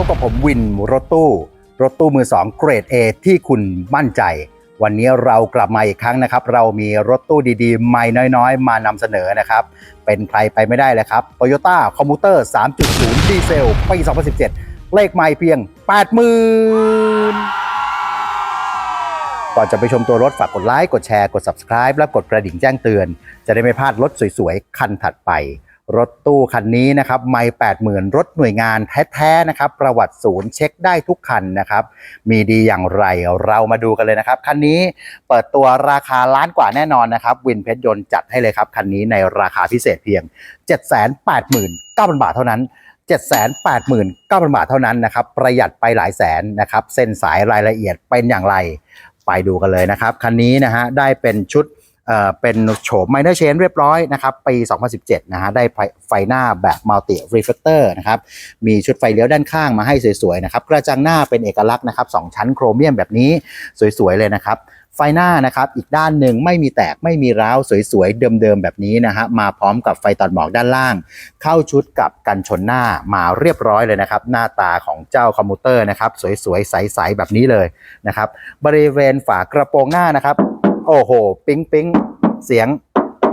พบกับผมวินรถตู้ รถตู้มือ2เกรด A ที่คุณมั่นใจ วันนี้เรากลับมาอีกครั้งนะครับ เรามีรถตู้ดีๆใหม่น้อยๆ มานำเสนอนะครับ เป็นใครไปไม่ได้เลยครับ Toyota Commuter 3.0 ดีเซลปี 2017 เลขไม่เพียง 80,000ก่อนจะไปชมตัวรถฝากกดไลค์ กดแชร์ กด subscribe และกดกระดิ่งแจ้งเตือน จะได้ไม่พลาดรถสวยๆ คันถัดไป รถตู้คันนี้นะครับไม่80,000รถหน่วยงานแท้ๆนะครับ ประวัติศูนย์เช็คได้ทุกคันนะครับ มีดีอย่างไรเรามาดูกันเลยนะครับ คันนี้เปิดตัวราคาล้านกว่าแน่นอนนะครับ วินเพชรยนต์จัดให้เลยครับ คันนี้ในราคาพิเศษเพียง 789,000 บาทเท่านั้น789,000 บาทเท่านั้นนะครับ ประหยัดไปหลายแสนนะครับ เส้นสายรายละเอียดเป็นอย่างไร ไปดูกันเลยนะครับ คันนี้นะฮะได้เป็นชุด เอ่อเป็นโฉม minor change เรียบร้อยนะครับ ปี 2017 นะฮะ ได้ไฟไฟหน้าแบบ multi reflector นะครับ มีชุดไฟเลี้ยวด้านข้างมาให้สวยๆนะครับ กระจังหน้าเป็นเอกลักษณ์นะครับสองชั้นโครเมียมแบบนี้สวยๆเลยนะครับไฟหน้านะครับอีกด้านหนึ่งไม่มีแตกไม่มีร้าวสวยๆ เดิมๆ แบบนี้นะฮะมาพร้อมกับไฟตัดหมอกด้านล่าง เข้าชุดกับกันชนหน้ามาเรียบร้อยเลยนะครับ หน้าตาของเจ้าคอมพิวเตอร์นะครับ สวยๆ ใสๆ แบบนี้เลยนะครับ บริเวณฝากระโปรงหน้านะครับ โอ้โห ปิ๊งปิ๊งเสียง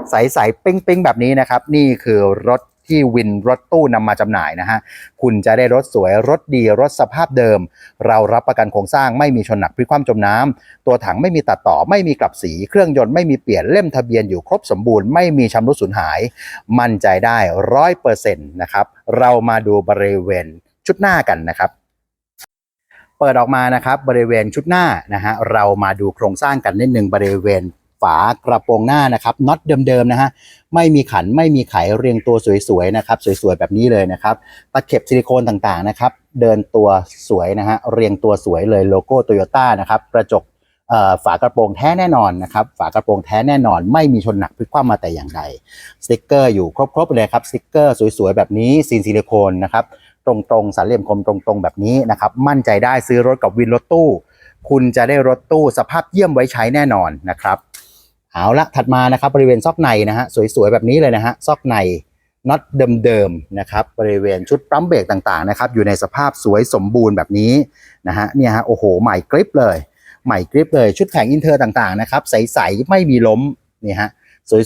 ใสๆปิ๊งปิ๊งแบบนี้นะครับ นี่คือรถที่วินรถตู้นำมาจำหน่ายนะฮะ คุณจะได้รถสวยรถดีรถสภาพเดิม เรารับประกันโครงสร้างไม่มีชนหนักพลิกคว่ำจมน้ำตัวถังไม่มีตัดต่อไม่มีกลับสี เครื่องยนต์ไม่มีเปลี่ยนเล่มทะเบียนอยู่ครบสมบูรณ์ไม่มีชำรุดสูญหาย มั่นใจได้ร้อยเปอร์เซ็นต์นะครับ เรามาดูบริเวณชุดหน้ากันนะครับ เปิดออกมานะครับบริเวณชุดหน้านะฮะเรามาดูโครงสร้างกันนิดนึงบริเวณฝากระโปรงหน้านะครับน็อตเดิมๆนะฮะไม่มีขันไม่มีไขเรียงตัวสวยๆนะครับสวยๆแบบนี้เลยนะครับตะเข็บซิลิโคนต่างๆนะครับเดินตัวสวยนะฮะเรียงตัวสวยเลยโลโก้โตโยต้านะครับกระจกเอ่อฝากระโปรงแท้แน่นอนนะครับฝากระโปรงแท้แน่นอน ไม่มีชนหนักพลิกคว่ำมาแต่อย่างใดสติกเกอร์อยู่ครบๆเลยครับสติกเกอร์สวยๆแบบนี้ซีนซิลิโคนนะครับ ตรงๆสามเหลี่ยมคมตรงๆ แบบนี้นะครับ มั่นใจได้ซื้อรถกับวินรถตู้ คุณจะได้รถตู้สภาพเยี่ยมไว้ใช้แน่นอนนะครับเอาละถัดมานะครับบริเวณซอกในนะฮะสวยๆแบบนี้เลยนะฮะซอกในน็อตเดิมๆนะครับบริเวณชุดปั๊มเบรกต่างๆนะครับอยู่ในสภาพสวยสมบูรณ์แบบนี้นะฮะเนี่ยฮะโอ้โหใหม่กริปเลย ใหม่กริปเลยชุดแผงอินเทอร์ต่างๆนะครับใสๆไม่มีล้มนี่ฮะ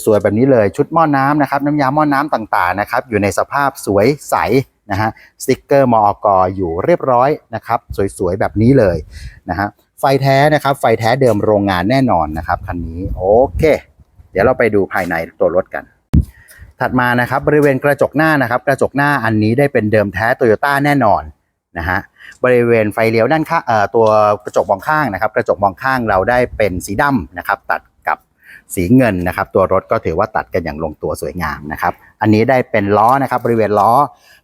สวยๆแบบนี้เลยชุดหม้อน้ำนะครับน้ำยาหม้อน้ำต่างๆนะครับอยู่ในสภาพสวยใส นะฮะสติกเกอร์มอกอยู่เรียบร้อยนะครับสวยๆแบบนี้เลยนะฮะไฟแท้นะครับ ไฟแท้เดิมโรงงานแน่นอนนะครับคันนี้โอเค เดี๋ยวเราไปดูภายในตัวรถกัน ถัดมานะครับบริเวณกระจกหน้านะครับ กระจกหน้าอันนี้ได้เป็นเดิมแท้โตโยต้าแน่นอนนะฮะบริเวณไฟเลี้ยวด้านข้างตัวกระจกมองข้างนะครับ กระจกมองข้างเราได้เป็นสีดำนะครับ ตัด สีเงินนะครับ ตัวรถก็ถือว่าตัดกันอย่างลงตัวสวยงามนะครับ อันนี้ได้เป็นล้อนะครับ บริเวณล้อ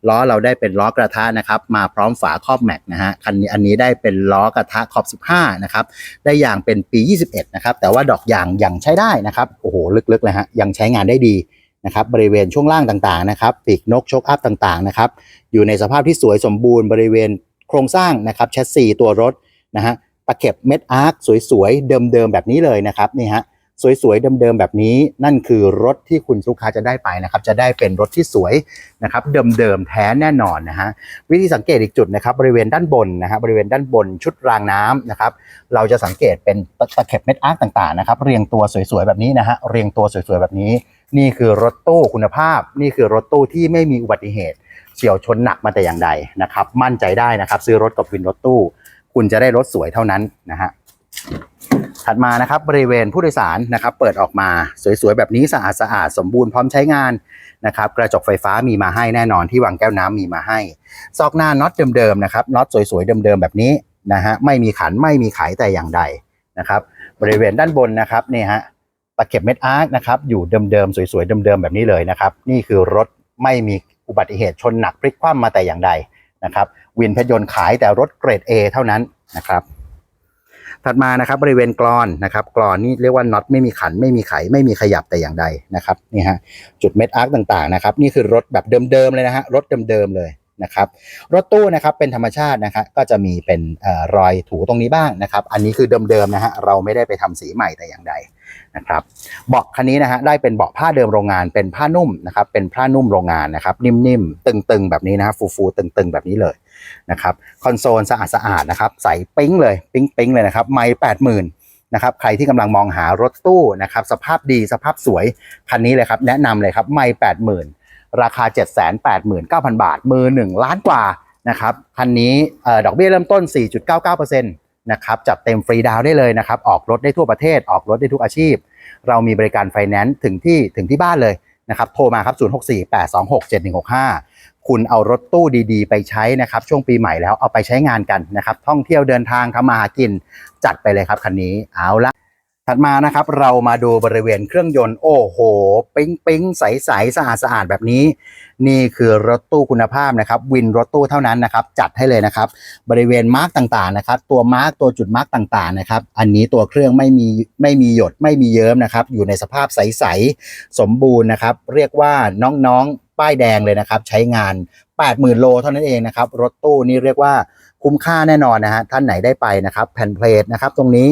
ล้อเราได้เป็นล้อกระทะนะครับ มาพร้อมฝาครอบแม็กนะฮะคันนี้อันนี้ได้เป็นล้อกระทะขอบ 15 นะครับ ได้ยางเป็นปี 21 นะครับ แต่ว่าดอกยางยังใช้ได้นะครับโอ้โหลึกๆเลยฮะยังใช้งานได้ดีนะครับบริเวณช่วงล่างต่างๆนะครับปีกนกโชคอัพต่างๆนะครับอยู่ในสภาพที่สวยสมบูรณ์บริเวณโครงสร้างนะครับแชสซีตัวรถนะฮะตะเข็บเม็ดอาร์คสวยๆ เดิมๆ แบบนี้เลยนะครับนี่ฮะ สวยๆเดิมๆแบบนี้ นั่นคือรถที่คุณลูกค้าจะได้ไปนะครับ จะได้เป็นรถที่สวยนะครับเดิมๆแท้แน่นอนนะฮะวิธีสังเกตอีกจุดนะครับ บริเวณด้านบนนะฮะบริเวณด้านบนชุดรางน้ำนะครับ เราจะสังเกตเป็นตะเข็บเม็ดอาร์คต่างๆนะครับ เรียงตัวสวยๆแบบนี้นะฮะเรียงตัวสวยๆแบบนี้ นี่คือรถตู้คุณภาพ นี่คือรถตู้ที่ไม่มีอุบัติเหตุเฉียวชนหนักมาแต่อย่างใดนะครับ มั่นใจได้นะครับ ซื้อรถกับวินรถตู้ คุณจะได้รถสวยเท่านั้นนะฮะ ถัดมานะครับบริเวณผู้โดยสารนะครับเปิดออกมาสวยๆแบบนี้สะอาดสะอาดสมบูรณ์พร้อมใช้งานนะครับกระจกไฟฟ้ามีมาให้แน่นอนที่วางแก้วน้ำมีมาให้ ซอกหน้าน็อตเดิมๆนะครับน็อตสวยๆเดิมๆแบบนี้นะฮะไม่มีขันไม่มีไขแต่อย่างใดนะครับบริเวณด้านบนนะครับนี่ฮะตะเข็บเม็ดอาร์คนะครับอยู่เดิมๆสวยๆเดิมๆแบบนี้เลยนะครับนี่คือรถไม่มีอุบัติเหตุชนหนักพลิกคว่ำมาแต่อย่างใดนะครับวินเพชรยนต์ขายแต่รถเกรด A เท่านั้นนะครับ ถัดมานะครับบริเวณกรอนนะครับกรอนนี่เรียกว่าน็อตไม่มีขันไม่มีไขไม่มีขยับแต่อย่างใดนะครับนี่ฮะจุดเม็ดอาร์คต่างๆนะครับนี่คือรถแบบเดิมๆเลยนะฮะรถเดิมๆเลยนะครับรถตู้นะครับเป็นธรรมชาตินะครับก็จะมีเป็นอรอยถูตรงนี้บ้างนะครับ อันนี้คือเดิมๆนะฮะเราไม่ได้ไปทำสีใหม่แต่อย่างใด นะครับเบาะคันนี้นะฮะได้เป็นเบาะผ้าเดิมโรงงานเป็นผ้านุ่มนะครับเป็นผ้านุ่มโรงงานนะครับนิ่มๆตึงๆแบบนี้นะฮะฟูๆตึงๆแบบนี้เลยนะครับคอนโซลสะอาดๆนะครับใสปิ๊งเลยปิ๊งปิ๊งๆเลยนะครับไม่แปดหมื่นนะครับใครที่กำลังมองหารถตู้นะครับสภาพดีสภาพสวยคันนี้เลยครับแนะนำเลยครับไม่แปดหมื่นราคา 789,000 บาท มือ 1 ล้านกว่านะครับคันนี้ออดอกเบี้ยเริ่มต้น 4.99%น นะครับจัดเต็มฟรีดาวน์ได้เลยนะครับ ออกรถได้ทั่วประเทศ ออกรถได้ทุกอาชีพ เรามีบริการไฟแนนซ์ถึงที่ถึงที่บ้านเลยนะครับ โทรมาครับ 0648267165 คุณเอารถตู้ดีๆ ไปใช้นะครับ ช่วงปีใหม่แล้วเอาไปใช้งานกันนะครับ ท่องเที่ยวเดินทางทำมาหากิน จัดไปเลยครับคันนี้เอาละ ถัดมานะครับเรามาดูบริเวณเครื่องยนต์โอ้โหปิ๊งปิ๊งใสใสสะอาดสะอาดแบบนี้ นี่คือรถตู้คุณภาพนะครับ วินรถตู้เท่านั้นนะครับ จัดให้เลยนะครับ บริเวณมาร์กต่างๆนะครับ ตัวมาร์กตัวจุดมาร์กต่างๆนะครับ อันนี้ตัวเครื่องไม่มีไม่มีหยดไม่มีเยิ้มนะครับ อยู่ในสภาพใสๆสมบูรณ์นะครับ เรียกว่าน้องๆป้ายแดงเลยนะครับ ใช้งาน 80,000 โลเท่านั้นเองนะครับรถตู้นี่เรียกว่าคุ้มค่าแน่นอนนะฮะท่านไหนได้ไปนะครับ แผ่นเพลทนะครับ ตรงนี้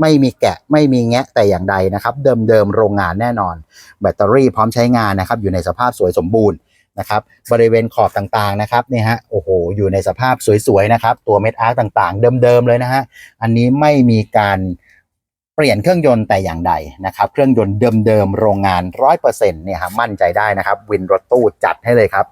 ไม่มีแกะไม่มีแงะแต่อย่างใดนะครับ เดิมๆโรงงานแน่นอน แบตเตอรี่พร้อมใช้งานนะครับ อยู่ในสภาพสวยสมบูรณ์นะครับ บริเวณขอบต่างๆนะครับนี่ฮะโอ้โหอยู่ในสภาพสวยๆนะครับ ตัวเม็ดอาร์ต่างๆ เดิมๆเลยนะฮะอันนี้ไม่มีการเปลี่ยนเครื่องยนต์แต่อย่างใดนะครับ เครื่องยนต์เดิมๆโรงงาน 100%เนี่ยฮะมั่นใจได้นะครับ วินรถตู้จัดให้เลยครับ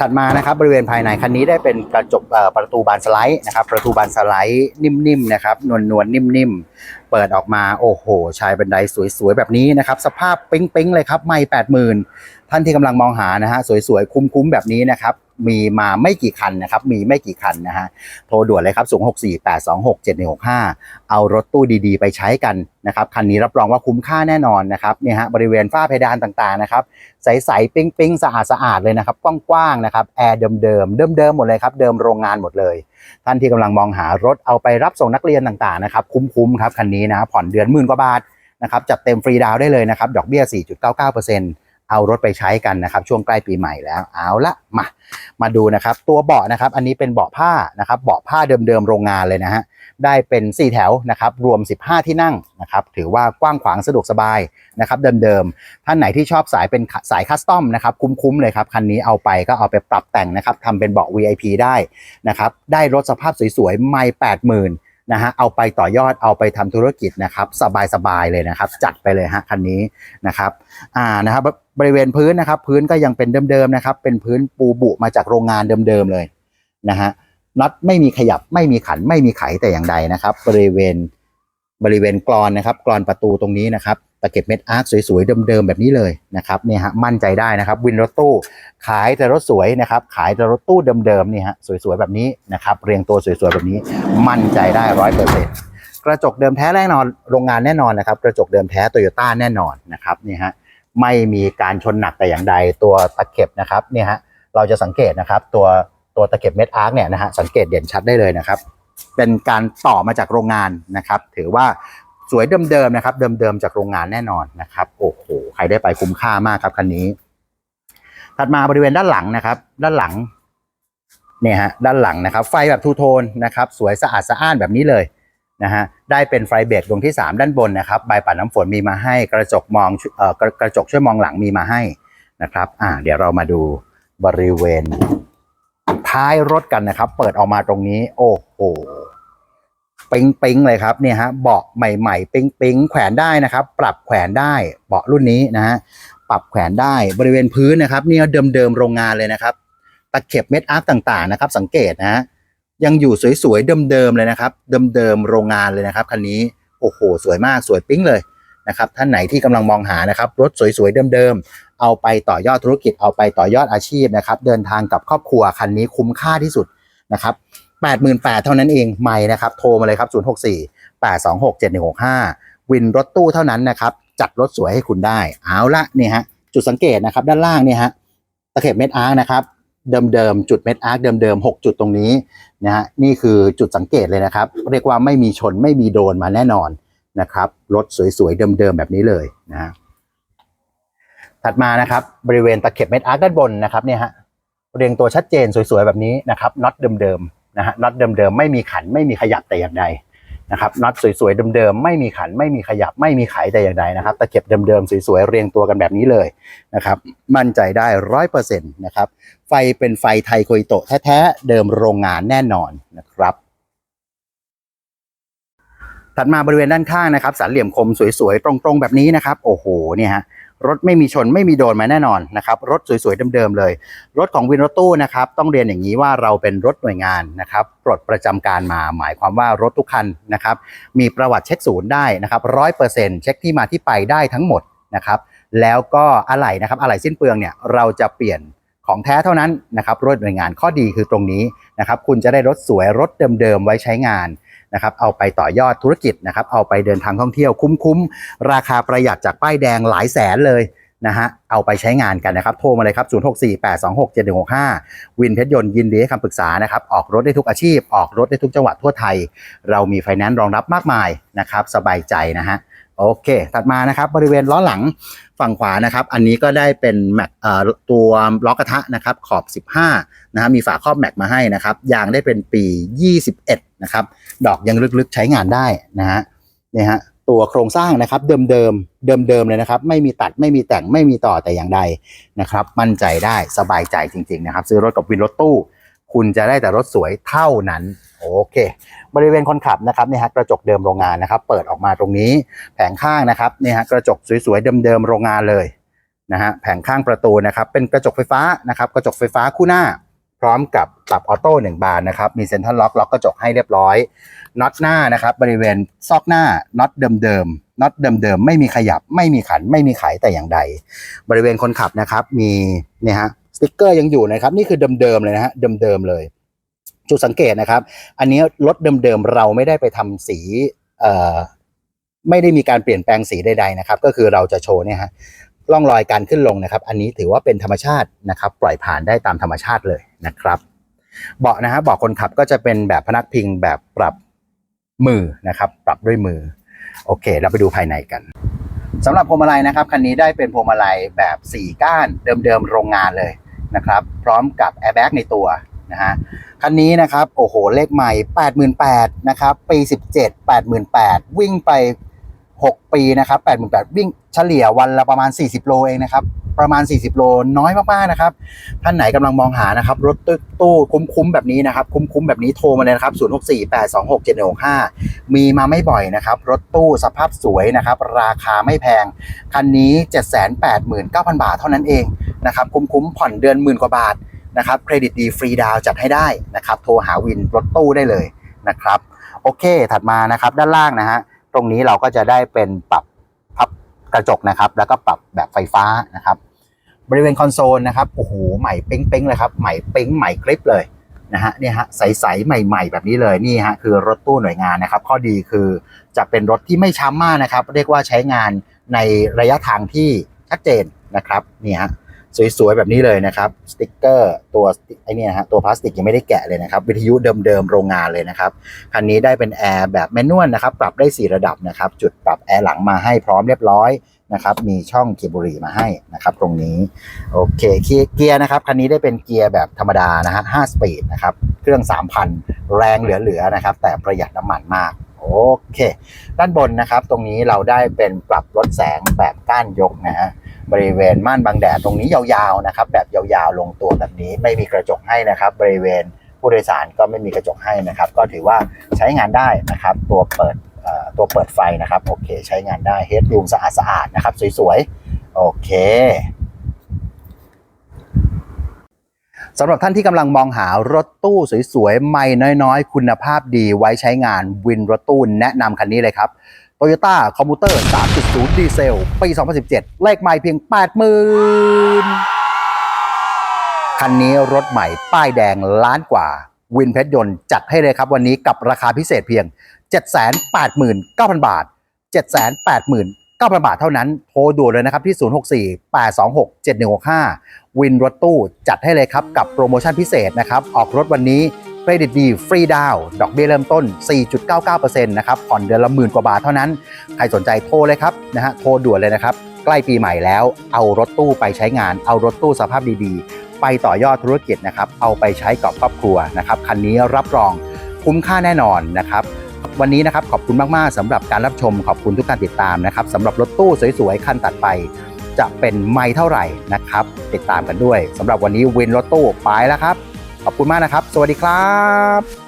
ถัดมานะครับบริเวณภายในคันนี้ได้เป็นกระจกประตูบานสไลด์นะครับ ประตูบานสไลด์นิ่มๆนะครับนวลๆนิ่มๆ เปิดออกมาโอ้โหชายบันไดสวยๆแบบนี้นะครับ สภาพปิ๊งๆเลยครับไม่แปดหมื่น ท่านที่กำลังมองหานะฮะสวยๆ คุ้มๆ แบบนี้นะครับมีมาไม่กี่คันนะครับมีไม่กี่คันนะฮะโทรด่วนเลยครับ 0 6 4 8 2 6 7 1 6 5 เอารถตู้ดีๆ ไปใช้กันนะครับคันนี้รับรองว่าคุ้มค่าแน่นอนนะครับเนี่ยฮะบริเวณฝ้าเพดานต่างๆนะครับใสๆปิ๊งๆ สะอาดๆเลยนะครับกว้างๆนะครับแอร์เดิมๆเดิมๆหมดเลยครับเดิมโรงงานหมดเลย ท่านที่กำลังมองหารถเอาไปรับส่งนักเรียนต่างๆนะครับคุ้มๆครับคันนี้นะผ่อนเดือนหมื่นกว่าบาทนะครับจัดเต็มฟรีดาวน์ได้เลยนะครับดอกเบี้ย4.99% เอารถไปใช้กันนะครับ ช่วงใกล้ปีใหม่แล้วเอาละมา มาดูนะครับ ตัวเบาะนะครับ อันนี้เป็นเบาะผ้านะครับ เบาะผ้าเดิมๆโรงงานเลยนะฮะได้เป็น 4 แถวนะครับ รวม 15 ที่นั่งนะครับ ถือว่ากว้างขวางสะดวกสบายนะครับ เดิมๆท่านไหนที่ชอบสายเป็นสายคัสตอมนะครับ คุ้มๆเลยครับ คันนี้เอาไปก็เอาไปปรับแต่งนะครับทำเป็นเบาะ VIP ได้นะครับ ได้รถสภาพสวยๆไม่แปดหมื่ นะฮะเอาไปต่อยอดเอาไปทำธุรกิจนะครับสบายๆเลยนะครับ จัดไปเลยฮะคันนี้นะครับอ่านะครับบริเวณพื้นนะครับ พื้นก็ยังเป็นเดิมๆนะครับ เป็นพื้นปูบุมาจากโรงงานเดิมๆเลยนะฮะน็อตไม่มีขยับไม่มีขันไม่มีไขแต่อย่างใดนะครับ บริเวณบริเวณกรอนนะครับกรอนประตูตรงนี้นะครับ เก็บเม็ดอาร์คสวยๆเดิมๆแบบนี้เลยนะครับเนี่ยฮะมั่นใจได้นะครับวินรถตู้ขายแต่รถสวยนะครับขายแต่รถตู้เดิมๆนี่ฮะสวยๆแบบนี้นะครับเรียงตัวสวยๆแบบนี้มั่นใจได้ร้อยเปอร์เซ็นต์กระจกเดิมแท้แน่นอนโรงงานแน่นอนนะครับกระจกเดิมแท้โตโยต้าแน่นอนนะครับนี่ฮะไม่มีการชนหนักแต่อย่างใดตัวตะเข็บนะครับเนี่ยฮะเราจะสังเกตนะครับตัวตัวตะเข็บเม็ดอาร์คเนี่ยนะฮะสังเกตเด่นชัดได้เลยนะครับเป็นการต่อมาจากโรงงานนะครับ ถือว่า สวยเดิมๆนะครับ เดิมๆจากโรงงานแน่นอนนะครับ โอ้โห ใครได้ไปคุ้มค่ามากครับคันนี้ ถัดมาบริเวณด้านหลังนะครับ ด้านหลังเนี่ยฮะด้านหลังนะครับ ไฟแบบทูโทนนะครับ สวยสะอาดสะอ้านแบบนี้เลยนะฮะได้เป็นไฟเบรกดวงที่ 3 ด้านบนนะครับใบปัดน้ำฝนมีมาให้ กระจกมองเอ่อกระกระจกช่วยมองหลังมีมาให้นะครับ อ่า เดี๋ยวเรามาดูบริเวณท้ายรถกันนะครับ เปิดออกมาตรงนี้ โอ้โห ปิ๊งปิงเลยครับเนี่ยฮะเบาะใหม่ๆปิ๊งปิงแขวนได้นะครับ ปรับแขวนได้เบาะรุ่นนี้นะฮะปรับแขวนได้บริเวณพื้นนะครับเนี่ยเดิมๆโรงงานเลยนะครับ ตะเข็บเม็ดอาร์ตต่างๆนะครับ สังเกตนะฮะยังอยู่สวยๆเดิมๆเลยนะครับ เดิมๆโรงงานเลยนะครับคันนี้โอ้โหสวยมากสวยปิ๊งเลยนะครับท่านไหนที่กำลังมองหานะครับรถสวยๆเดิมๆเอาไปต่อยอดธุรกิจเอาไปต่อยอดอาชีพนะครับ เดินทางกับครอบครัวคันนี้คุ้มค่าที่สุดนะครับ 88,000เท่านั้นเองไม่นะครับ โทรมาเลยครับ 064 826 7165 วินรถตู้เท่านั้นนะครับ จัดรถสวยให้คุณได้ เอาละนี่ฮะ จุดสังเกตนะครับ ด้านล่างเนี่ยฮะ ตะเข็บเม็ดอาร์คนะครับ เดิมๆ จุดเม็ดอาร์คเดิมๆ 6 จุดตรงนี้นะฮะ นี่คือจุดสังเกตเลยนะครับ เรียกว่าไม่มีชนไม่มีโดนมาแน่นอนนะครับ รถสวยๆ เดิมๆ แบบนี้เลยนะฮะ ถัดมานะครับ บริเวณตะเข็บเม็ดอาร์คด้านบนนะครับเนี่ยฮะ เรียงตัวชัดเจนสวยๆ แบบนี้นะครับน็อตเดิมๆ นะฮะน็อตเดิมๆไม่มีขันไม่มีขยับแต่อย่างใดนะครับน็อตสวยๆเดิมๆไม่มีขันไม่มีขยับไม่มีไขแต่อย่างใดนะครับตะเข็บเดิมๆสวยๆเรียงตัวกันแบบนี้เลยนะครับมั่นใจได้ร้อยเปอร์เซ็นต์นะครับไฟเป็นไฟไทยโคอิโตะแท้ๆเดิมโรงงานแน่นอนนะครับถัดมาบริเวณด้านข้างนะครับสันเหลี่ยมคมสวยๆตรงๆแบบนี้นะครับ โอ้โหเนี่ยฮะ รถไม่มีชนไม่มีโดนมาแน่นอนนะครับรถสวยๆเดิมๆเลย รถของวินรถตู้นะครับต้องเรียนอย่างนี้ว่าเราเป็นรถหน่วยงานนะครับปลดประจำการมาหมายความว่ารถทุกคันนะครับมีประวัติเช็คศูนย์ได้นะครับร้อยเปอร์เซ็นต์เช็คที่มาที่ไปได้ทั้งหมดนะครับแล้วก็อะไหล่นะครับอะไหล่สิ้นเปลืองเนี่ยเราจะเปลี่ยนของแท้เท่านั้นนะครับรถหน่วยงานข้อดีคือตรงนี้นะครับคุณจะได้รถสวยรถเดิมๆไว้ใช้งาน นะครับเอาไปต่อยอดธุรกิจนะครับเอาไปเดินทางท่องเที่ยวคุ้มๆ ราคาประหยัดจากป้ายแดงหลายแสนเลยนะฮะเอาไปใช้งานกันนะครับ โทรมาเลยครับ 0648267165 วินเพชรยนต์ยินดีให้คำปรึกษานะครับ ออกรถได้ทุกอาชีพ ออกรถได้ทุกจังหวัดทั่วไทย เรามีไฟแนนซ์รองรับมากมายนะครับ สบายใจนะฮะ โอเค ถัดมานะครับบริเวณล้อหลังฝั่งขวานะครับ อันนี้ก็ได้เป็นแม็กตัวล้อกระทะนะครับขอบ 15นะฮะมีฝาครอบแม็กมาให้นะครับยางได้เป็นปี 21 นะครับ ดอกยังลึกๆใช้งานได้นะฮะเนี่ยฮะตัวโครงสร้างนะครับเดิมเดิมเดิมเดิมๆเลยนะครับ ไม่มีตัดไม่มีแต่งไม่มีต่อแต่อย่างใดนะครับ มั่นใจได้สบายใจจริง ๆ นะครับ ซื้อรถกับวินรถตู้ คุณจะได้แต่รถสวยเท่านั้น โอเค บริเวณคนขับนะครับเนี่ยฮะกระจกเดิมโรงงานนะครับ เปิดออกมาตรงนี้ แผงข้างนะครับเนี่ยฮะกระจกสวยๆเดิมๆโรงงานเลยนะฮะแผงข้างประตูนะครับเป็นกระจกไฟฟ้านะครับกระจกไฟฟ้าคู่หน้า พร้อมกับปรับออโต้หนึ่งบานนะครับมีเซ็นทรัลล็อกล็อกกระจกให้เรียบร้อยน็อตหน้านะครับบริเวณซอกหน้าน็อตเดิมๆน็อตเดิมๆไม่มีขยับไม่มีขันไม่มีไขแต่อย่างใด บริเวณคนขับนะครับมีเนี่ยฮะ สติกเกอร์ยังอยู่นะครับ นี่คือเดิมๆเลยนะฮะเดิมๆเลย จุดสังเกตนะครับ อันนี้รถเดิมๆเราไม่ได้ไปทำสีเอ่อไม่ได้มีการเปลี่ยนแปลงสีใดๆนะครับ ก็คือเราจะโชว์เนี่ยฮะร่องรอยการขึ้นลงนะครับ อันนี้ถือว่าเป็นธรรมชาตินะครับ ปล่อยผ่านได้ตามธรรมชาติเลยนะครับเบาะนะฮะเบาะคนขับก็จะเป็นแบบพนักพิงแบบปรับมือนะครับ ปรับด้วยมือ โอเค เราไปดูภายในกันสำหรับพวงมาลัยนะครับคันนี้ได้เป็นพวงมาลัยแบบ 4 ก้านเดิมๆโรงงานเลย นะครับ พร้อมกับแอร์แบ็กในตัวนะฮะคันนี้นะครับ โอ้โห เลขใหม่ 88,000นะครับ ปี 17 88,000 วิ่งไป 6 ปีนะครับ88,000วิ่งเฉลี่ยวันละประมาณ 40 โลเองนะครับ ประมาณ 40 โลน้อยมากๆนะครับ ท่านไหนกำลังมองหานะครับ รถตู้ตู้คุ้มๆแบบนี้นะครับ คุ้มๆแบบนี้โทรมาเลยนะครับ 0648267165 มีมาไม่บ่อยนะครับ รถตู้สภาพสวยนะครับ ราคาไม่แพง คันนี้ 789,000 บาทเท่านั้นเองนะครับ คุ้มๆผ่อนเดือนหมื่นกว่าบาทนะครับเครดิตดีฟรีดาวจัดให้ได้นะครับ โทรหาวินรถตู้ได้เลยนะครับ โอเคถัดมานะครับด้านล่างนะฮะ ตรงนี้เราก็จะได้เป็นปรับพับกระจกนะครับ แล้วก็ปรับแบบไฟฟ้านะครับ บริเวณคอนโซลนะครับโอ้โหใหม่เป้งๆเลยครับใหม่เป้งใหม่กริปเลยนะฮะเนี่ยฮะใสๆใหม่ ๆ แบบนี้เลยนี่ฮะคือรถตู้หน่วยงานนะครับ ข้อดีคือจะเป็นรถที่ไม่ช้ำมากนะครับ เรียกว่าใช้งานในระยะทางที่ชัดเจนนะครับนี่ฮะ สวยๆแบบนี้เลยนะครับสติกเกอร์ตัวไอเนี่ยฮะตัวพลาสติกยังไม่ได้แกะเลยนะครับ วิทยุเดิมๆโรงงานเลยนะครับคันนี้ได้เป็นแอร์แบบแมนนวลนะครับ ปรับได้ 4 ระดับนะครับ จุดปรับแอร์หลังมาให้พร้อมเรียบร้อยนะครับ มีช่องเกียร์บุหรี่มาให้นะครับ ตรงนี้โอเคเกียร์นะครับคันนี้ได้เป็นเกียร์แบบธรรมดานะฮะ5สปีดนะครับ เครื่อง 3,000 แรงเหลือๆนะครับ แต่ประหยัดน้ำมันมาก โอเค ด้านบนนะครับ ตรงนี้เราได้เป็นปรับลดแสงแบบก้านยกนะฮะบริเวณม่านบังแดดตรงนี้ยาวๆนะครับ แบบยาวๆลงตัวแบบนี้ไม่มีกระจกให้นะครับ บริเวณผู้โดยสารก็ไม่มีกระจกให้นะครับ ก็ถือว่าใช้งานได้นะครับ ตัวเปิดตัวเปิดไฟนะครับ โอเค ใช้งานได้เฮดรูมสะอาดๆนะครับ สวยๆ โอเค สำหรับท่านที่กำลังมองหารถตู้สวยๆ ไม่น้อยๆ คุณภาพดีไว้ใช้งานวินรถตู้แนะนำคันนี้เลยครับ Toyota c o m m u t e r 3.0 ดีเซล ปี 2017 เลขใหม่เพียง 80,000 คันนี้รถใหม่ป้ายแดงล้านกว่า วินเพชรยนต์จัดให้เลยครับวันนี้กับราคาพิเศษเพียง 789,000 บาท 789,000 บาทเท่านั้น โทรด่วนเลยนะครับที่ 064-826-7165 วินรถตู้จัดให้เลยครับ กับโปรโมชั่นพิเศษนะครับ ออกรถวันนี้เครดิตดีฟรีดาว ดอกเบี้ยเริ่มต้น 4.99%นะครับผ่อนเดือนละหมื่นกว่าบาทเท่านั้น ใครสนใจโทรเลยครับนะฮะโทรด่วนเลยนะครับ ใกล้ปีใหม่แล้ว เอารถตู้ไปใช้งาน เอารถตู้สภาพดีๆ ไปต่อยอดธุรกิจนะครับ เอาไปใช้กับครอบครัวนะครับ คันนี้รับรองคุ้มค่าแน่นอนนะครับ วันนี้นะครับขอบคุณมากๆสำหรับการรับชมขอบคุณทุกการติดตามนะครับสำหรับรถตู้สวยๆคันตัดไป จะเป็นไม่เท่าไหร่นะครับ ติดตามกันด้วยสำหรับวันนี้วินรถตู้ไปแล้วครับ ขอบคุณมากนะครับ สวัสดีครับ